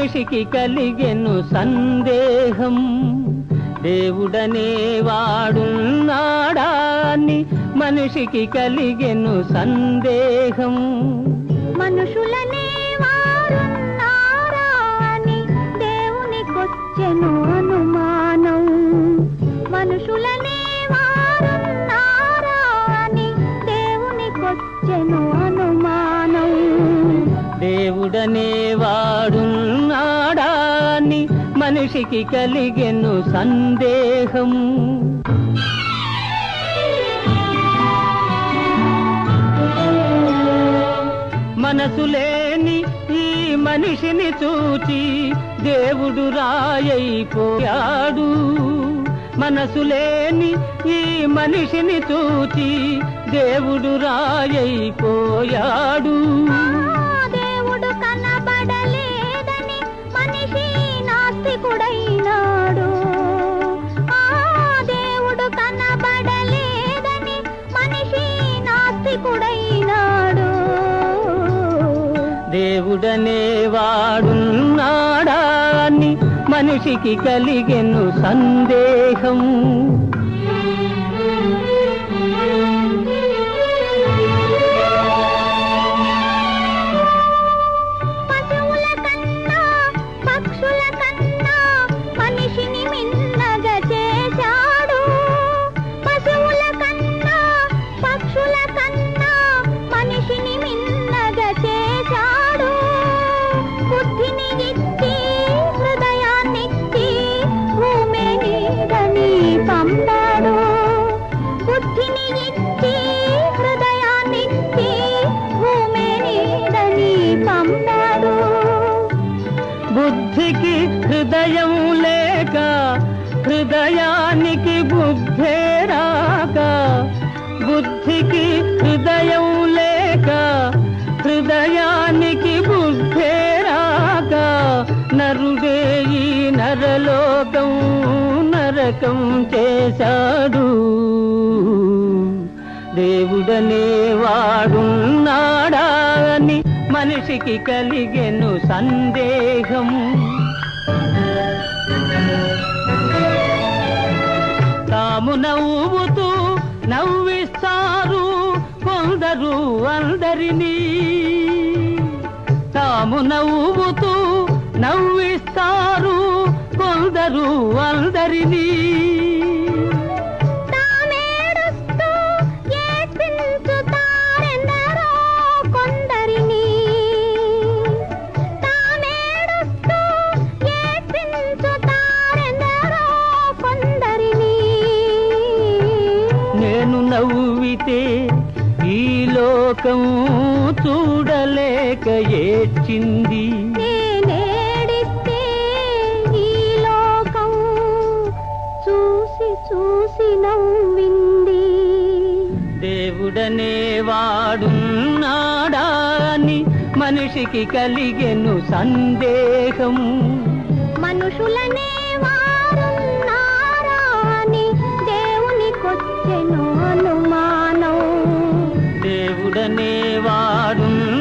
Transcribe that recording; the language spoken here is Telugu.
మనిషికి కలిగెను సందేహం. దేవుడనే వాడున్నాడా అని మనిషికి కలిగెను సందేహం. మనుషులనే అని దేవునికొచ్చెను అనుమానం. మనుషులనే వారున్నారా అని దేవునికొచ్చెను అనుమానం. దేవుడనే అని మనిషికి కలిగెను సందేహం. మనసు లేని ఈ మనిషిని చూచి దేవుడు రాయైపోయాడు. మనసు లేని ఈ మనిషిని చూచి దేవుడు రాయైపోయాడు. దేవుడనే వాడున్నాడా అని మనిషికి కలిగెను సందేహం. హృదయం లేక హృదయానికి బుద్ధే రాక. బుద్ధికి హృదయం లేక హృదయానికి బుద్ధే రాక. నరుడే ఈ నరలోకం నరకం చేశాడు. దేవుడనే వాడున్నాడా అని మనిషికి కలిగెను సందేహం నవ్వు నవ్వుతూ నవ్విస్తారు కొందరు అందరినీ. తాము నవ్వుతూ నవ్విస్తారు కొందరు అందరినీ. లోకం చూడలేక ఏడ్చింది. దేవుడనే వాడున్నాడా అని మనిషికి కలిగెను సందేహం. మనుషులనే பாடும்